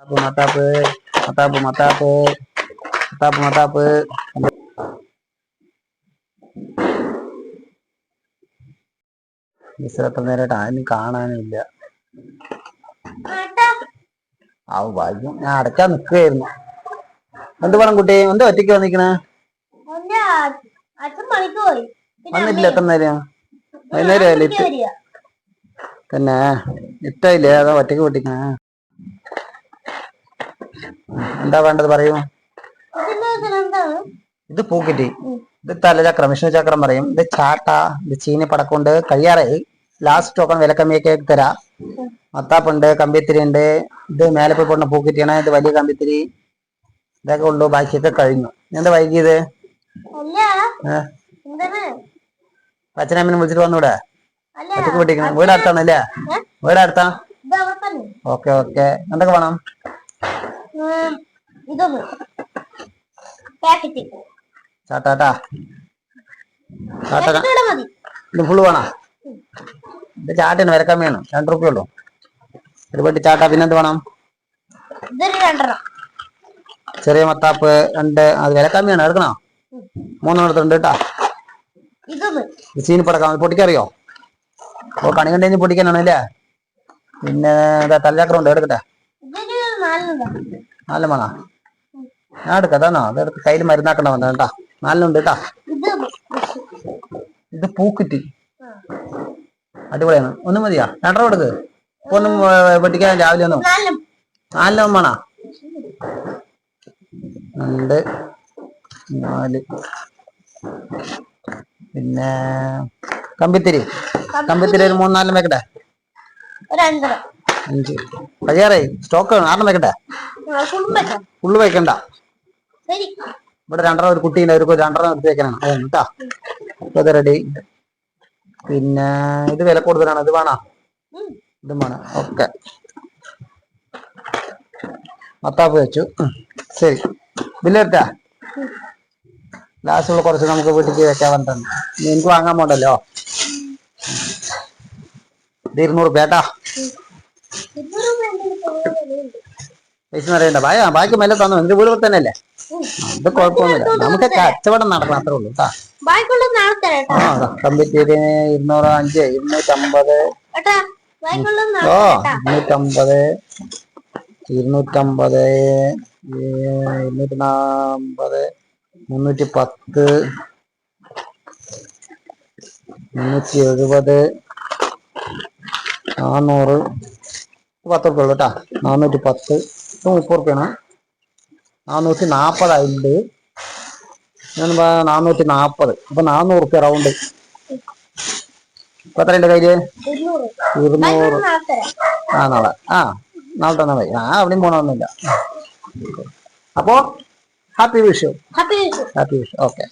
മത്താപ്പ് മത്താപ്പ് മത്താപ്പ് മത്താപ്പ് മത്താപ്പ് mister എത്ര നേരമായിട്ട് ആരും കാണാനില്ല. ആ ഭാഗ്യം ഞാൻ അടയ്ക്കാൻ നിൽക്കുകയായിരുന്നു എന്ത് വേണം കുട്ടി? എന്താ ഒറ്റയ്ക്ക് വന്നിക്കണേ വന്നിട്ടില്ല. എത്ര നേരം? വൈകുന്നേരം പിന്നെ ഇഷ്ടമില്ലേ അതോ ഒറ്റയ്ക്ക് പൊട്ടിക്കണേ? എന്താ വേണ്ടത് പറയൂ? ഇത് പൂക്കിറ്റി. ഇത് തലചക്രം വിഷ്ണു ചക്രം പറയും. ഇത് ചാട്ട ഇത് ചീനി പടക്കുണ്ട് കഴിയാറായി ലാസ്റ്റ് ടോക്കൺ വിലക്കമ്മിയൊക്കെ തരാ. മത്താപ്പുണ്ട് കമ്പിത്തിരി ഉണ്ട് ഇത് മേലെ പോയി പോണ പൂക്കിറ്റിയാണ്. ഇത് വലിയ കമ്പിത്തിരി. ഇതൊക്കെ ഉള്ളു. ബാക്കിയൊക്കെ കഴിഞ്ഞു. എന്താ വൈകിയത്? അച്ഛനമ്മനെ വിളിച്ചിട്ട് വന്നൂടെ? ഒറ്റയ്ക്ക് വീട് അടുത്താണല്ലേ? വീട് അടുത്താ? Okay okay. എന്തൊക്കെ വേണം? ഇതൊന്ന് പാക്കറ്റ് ഇവിടെ മതി. ഇത് ഫുള്ള് വേണോ? ഇത് ചാട്ടിന് വിലക്കമ്മിയാണ് രണ്ട് റുപ്യ ഉള്ളു. ഒരു പെട്ടി ചാട്ട പിന്നെന്ത് വേണം? ചെറിയ മത്താപ്പ് രണ്ട് അത് വിലക്കമ്മിയാണ് എടുക്കണോ മൂന്നെണ്ണത്തുണ്ട് കേട്ടാ ചീനി പടക്കാം പൊട്ടിക്കറിയോ? ഓ കണി കണ്ടു പൊട്ടിക്കാനാണ് അല്ലേ? പിന്നെ ഇതാ തലചക്രം ഉണ്ട് എടുക്കട്ടെ. നാല് വേണോ ഞാൻ എടുക്കാം അതാണോ അതെടുത്ത് കയ്യിൽ മരുന്നാക്കണ്ട വന്നത് കേട്ടാ നാലിനുണ്ട് കേട്ടാ. ഇത് പൂക്കുറ്റി. അടിപൊളിയാണ്. ഒന്നും മതിയാ? രണ്ടര കൊടുക്ക് ഒന്നും വെട്ടിക്കാൻ രാവിലെ ഒന്നും. നാലിനും വേണോ? രണ്ട് നാല്. പിന്നെ കമ്പിത്തിരി. കമ്പിത്തിരി ഒരു മൂന്നാലും വെക്കട്ടെ? അഞ്ച്. കഴിയാറേ സ്റ്റോക്ക് ആറെണ്ണം വെക്കട്ടെ ഫുള്ള് വെക്കണ്ട. ഇവിടെ രണ്ടര ഒരു കുട്ടീന്റെ ഒരു രണ്ടെണ്ണം എടുത്ത് വെക്കാനാണ് അതാണ് കേട്ടാ. റെഡി പിന്നെ ഇത് വില കൂടുതലാണ്? ഇത് വേണോ. ഇതും വേണം? ഓക്കെ മത്താപ്പ് വെച്ചു. ശരി. ബില്ലെടുത്താ ലാസ്റ്റുള്ള കുറച്ച് നമുക്ക് വീട്ടിലേക്ക് വെക്കാൻ ഇനി എനിക്ക് വാങ്ങാൻ പോണ്ടല്ലോ. ഇത് ഇരുന്നൂറ് പേട്ടാ വേണ്ടത് പൈസ അറിയണ്ട ബായ ബാക്കി മേലെ തന്നു എന്റെ വീട് തന്നെ അല്ലേ ഇത് കുഴപ്പമൊന്നുമില്ല. നമുക്ക് കച്ചവടം നടക്കണം അത്രേ ഉള്ളൂ ആ ഇരുന്നൂറ് അഞ്ച് ഇരുന്നൂറ്റമ്പത്. ഓ ഇരുന്നൂറ്റമ്പത് ഇരുന്നൂറ്റമ്പത് ഇരുന്നൂറ്റി നാമ്പത് മുന്നൂറ്റി പത്ത് മുന്നൂറ്റി എഴുപത് നാന്നൂറ്. പത്ത് റുപ്യ ഉള്ളു കേട്ടാ നാനൂറ്റി പത്ത് മുപ്പത് റുപ്യാണ് നാനൂറ്റി നാൽപ്പതായിട്ടുണ്ട് ഞാൻ നാനൂറ്റി നാൽപ്പത് അപ്പൊ നാനൂറ് റുപ്യ റൗണ്ട് ഇപ്പൊ എത്രയുണ്ട് കയ്യിൽ? ഇരുന്നൂറ്. ആ നാളെ. ആ നാളെ തന്നെ മതി. ആ അവിടെയും പോണമെന്നില്ല അപ്പോ happy Vishu. Happy Vishu. Happy Vishu. Okay.